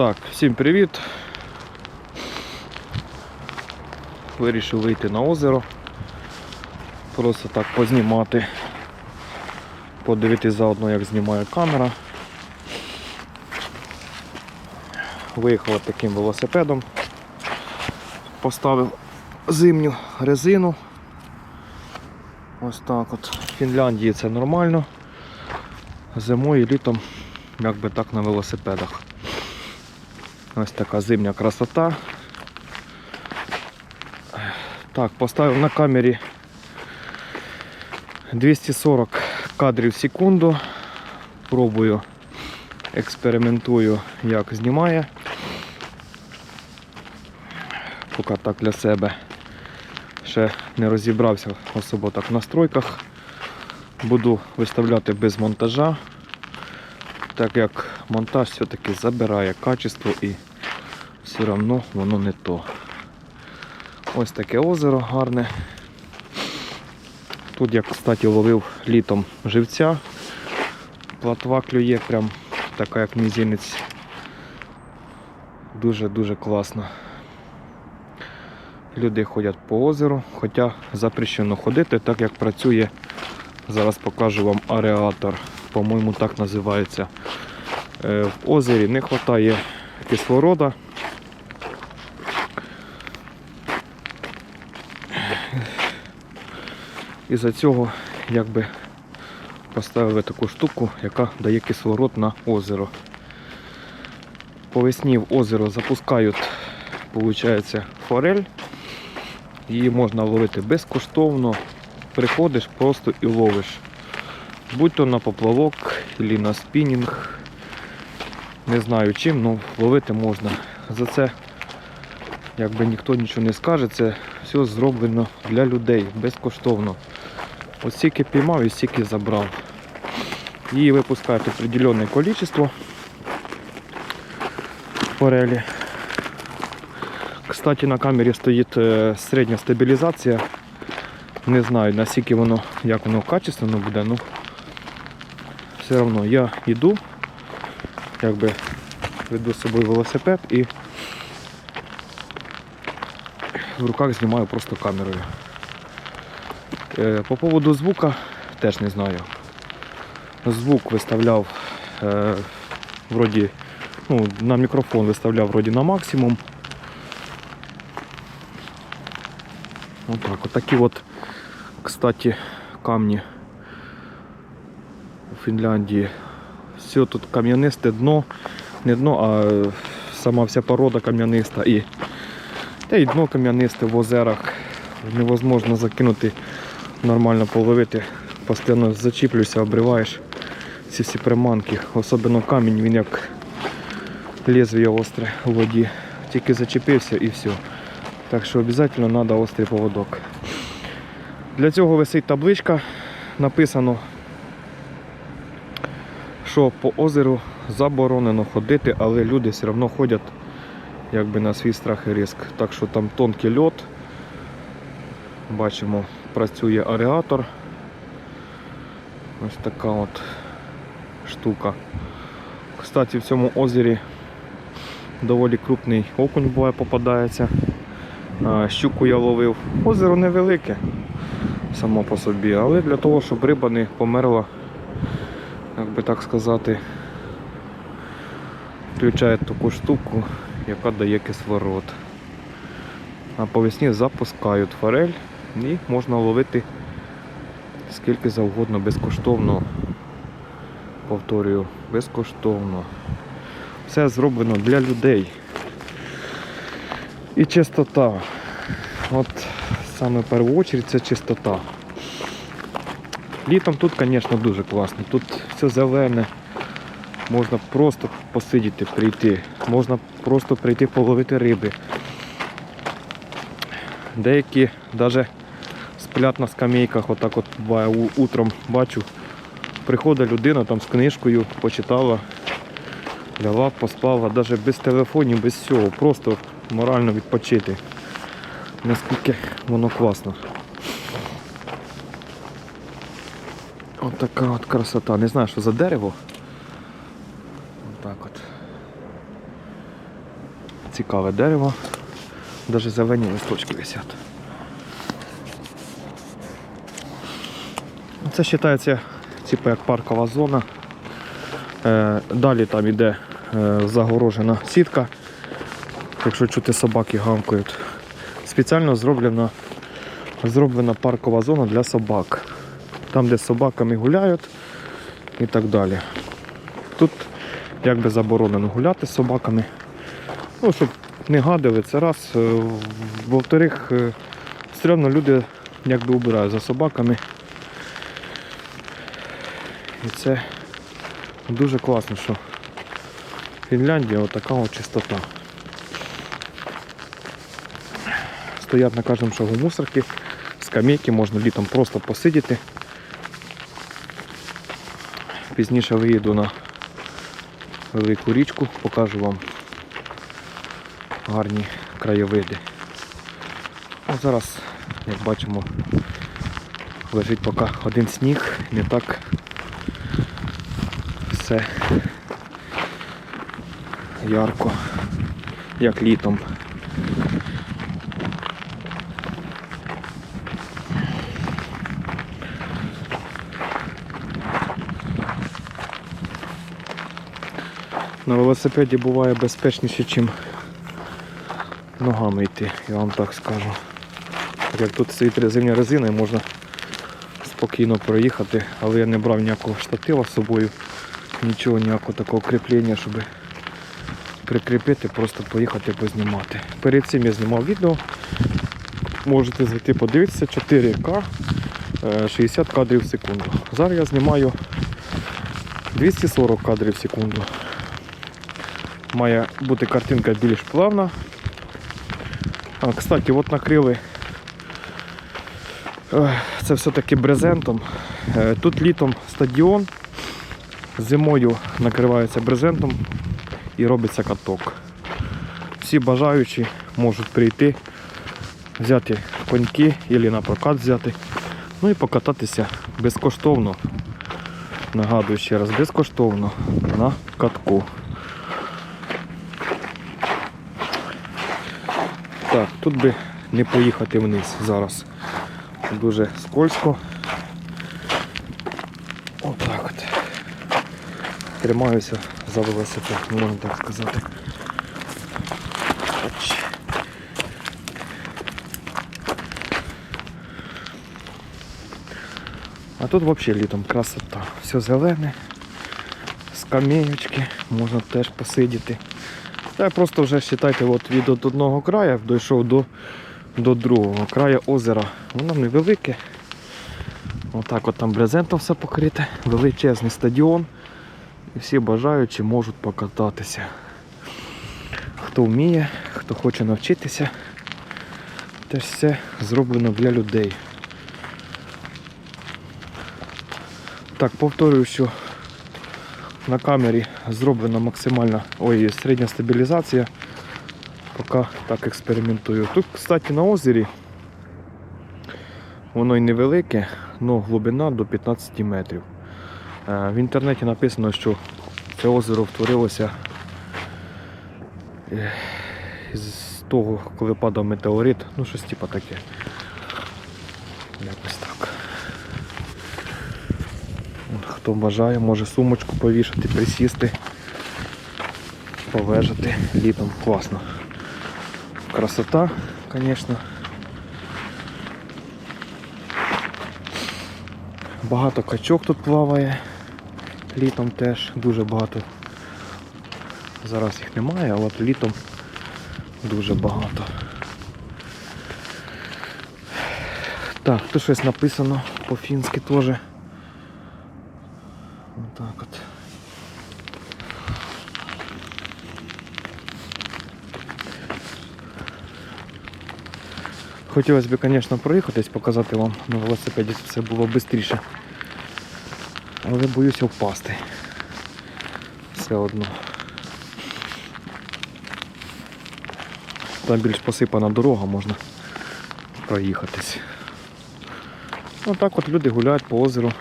Так, всім привіт. Вирішив вийти на озеро. Просто так познімати. Подивитись заодно, як знімає камера. Виїхав таким велосипедом. Поставив зимню резину. Ось так от. В Фінляндії це нормально. Зимою і літом якби так на велосипедах. Ось така зимня красота. Так, поставив на камері 240 кадрів в секунду. Пробую, експериментую, як знімає. Поки так для себе ще не розібрався особо так в настройках. Буду виставляти без монтажа, так як монтаж все-таки забирає качество і все одно воно не то. Ось таке озеро гарне. Тут я, кстати, ловив літом живця. Платва клює прям така як мізинець. Дуже-дуже класно. Люди ходять по озеру, хоча запрещено ходити, так як працює, зараз покажу вам ареатор, по-моєму так називається. Е, В озері не вистачає кислорода. І за цього якби поставили таку штуку, яка дає кислород на озеро. По весні в озеро запускають, виходить, форель. Її можна ловити безкоштовно. Приходиш просто і ловиш. Будь то на поплавок або на спінінг. Не знаю чим, але ловити можна. За це якби ніхто нічого не скаже, це все зроблено для людей безкоштовно. Ось стільки піймав і стільки забрав. Її випускають определенне кількість форелі. Кстати, на камері стоїть е, середня стабілізація. Не знаю наскільки воно, як воно качественно буде, ну все одно я йду, якби веду з собою велосипед і в руках знімаю просто камерою. Е, По поводу звука теж не знаю. Звук виставляв е, вроді, ну, на мікрофон виставляв вроді на максимум. Отак, от такі от, кстати, камні у Фінляндії. Все тут кам'янисте дно, не дно, а е, сама вся порода кам'яниста і, та й дно кам'янисте в озерах. Невозможно закинути, нормально половити. Постійно зачіплюєшся, обриваєш ці всі приманки. Особливо камінь, він як лезвіє остре у воді. Тільки зачепився і все. Так що обов'язково треба острий поводок. Для цього висить табличка. Написано, що по озеру заборонено ходити, але люди все одно ходять якби на свій страх і риск. Так що там тонкий льот. Бачимо, працює ареатор. Ось така от штука. Кстати, в цьому озері доволі крупний окунь буває попадається. Щуку я ловив. Озеро невелике само по собі, але для того, щоб риба не померла, як би так сказати, включає таку штуку, яка дає кислород. А по весні запускають форель і можна ловити скільки завгодно безкоштовно. Повторюю, безкоштовно. Все зроблено для людей. І чистота. От саме в першу чергу це чистота. Літом тут, звісно, дуже класно. Тут все зелене. Можна просто посидіти, прийти. Можна просто прийти половити риби. Деякі навіть сплять на скамейках, отак от буває утром бачу. Приходить людина там з книжкою, почитала, лягла, поспала, навіть без телефонів, без всього, просто морально відпочити. Наскільки воно класно. Така от красота. Не знаю, що за дерево. Отак от. цікаве дерево. Навіть зелені листочки висять. Це вважається типу, як паркова зона. Е, далі там йде е, загорожена сітка. Якщо чути собаки гавкають. Спеціально зроблена, зроблена паркова зона для собак. Там, де з собаками гуляють і так далі. Тут якби заборонено гуляти з собаками. Ну, щоб не гадили, це раз. Е, Во-вторых, е, все одно люди якби убирають за собаками. І це дуже класно, що в Фінляндії отака от чистота. Стоять на кожному шагу мусорки, скамейки, можна літом просто посидіти. Пізніше виїду на велику річку, покажу вам гарні краєвиди. А зараз, як бачимо, лежить поки один сніг, не так все ярко, як літом. На велосипеді буває безпечніше, ніж ногами йти, я вам так скажу. Як тут стоїть резинна резина і можна спокійно проїхати, але я не брав ніякого штатива з собою, нічого, ніякого такого кріплення, щоб прикріпити, просто поїхати познімати. Перед цим я знімав відео. Можете зайти подивитися 4К е, 60 кадрів в секунду. Зараз я знімаю 240 кадрів в секунду. Має бути картинка більш плавна. А, кстати, от накрили е, це все-таки брезентом. Е, Тут літом стадіон, зимою накривається брезентом і робиться каток. Всі бажаючі можуть прийти, взяти коньки або на прокат взяти, ну і покататися безкоштовно. Нагадую ще раз, безкоштовно на катку. Так, тут би не поїхати вниз зараз. Дуже скользко. Отак от. Тримаюся за велосипед, можна так сказати. А тут взагалі літом красота. Все зелене, скамеечки, можна теж посидіти. Я просто вже вважайте, от від одного краю дійшов до, до другого краю озера. Воно невелике. Отак от там брезентом все покрите, величезний стадіон. І всі бажаючі можуть покататися. Хто вміє, хто хоче навчитися, теж все зроблено для людей. Так, повторюю, що на камері зроблена максимальна ой, середня стабілізація. Поки так експериментую. Тут, кстати, на озері воно й невелике, але глибина до 15 метрів. Е, В інтернеті написано, що це озеро втворилося е, з того, коли падав метеорит, ну щось типа таке. Якось так. Хто бажає, може сумочку повішати, присісти, полежати літом. Класно. Красота, звісно. Багато качок тут плаває. Літом теж дуже багато. Зараз їх немає, а от літом дуже багато. Так, тут щось написано по-фінськи теж. Отак от. Хотілося б, звісно, проїхатись, показати вам на велосипеді, щоб все було швидше. Але боюся впасти. Все одно. Там більш посипана дорога, можна проїхатись. Отак от люди гуляють по озеру.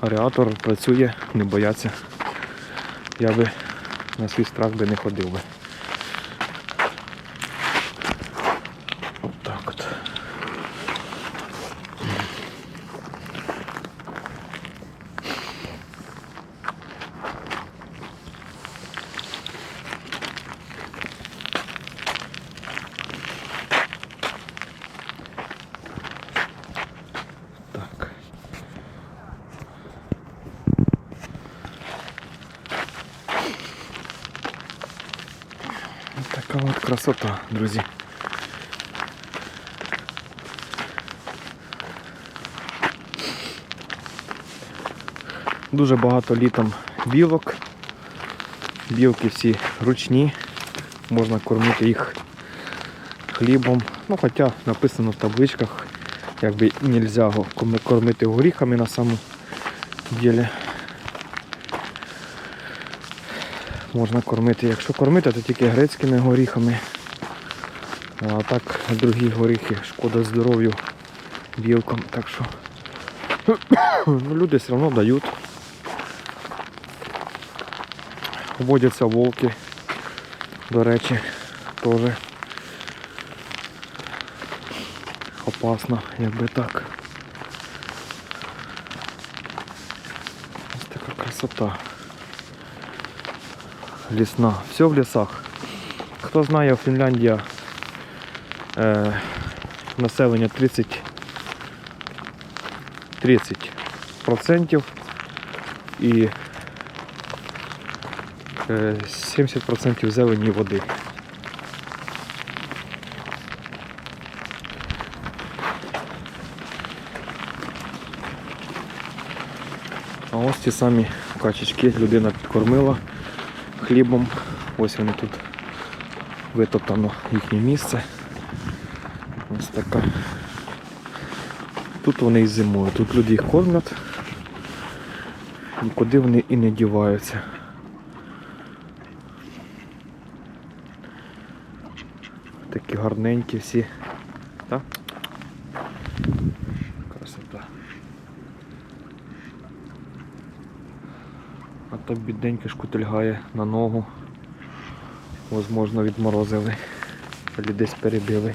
Аріатор працює, не бояться. Я би на свій страх би не ходив би. Така от красота, друзі. Дуже багато літом білок. Білки всі ручні. Можна кормити їх хлібом. Ну, хоча написано в табличках, якби го- коми- кормити горіхами на самому ділі. Можна кормити, якщо кормити, то тільки грецькими горіхами. А так другі горіхи шкода здоров'ю білкам. Так що ну, люди все одно дають. Водяться вовки, до речі, теж опасно, якби так. Ось така красота. Лісна. Все в лісах. Хто знає, Фінляндія е, населення 30 30% і е, 70% зелені води. А ось ті самі качечки людина підкормила хлібом. Ось вони тут витоптано їхнє місце. Ось така. Тут вони і зимують. Тут люди їх кормлять. Нікуди вони і не діваються. Такі гарненькі всі. Так? Красота. А то бідненько шкутильгає на ногу. Возможно, відморозили. Або десь перебили.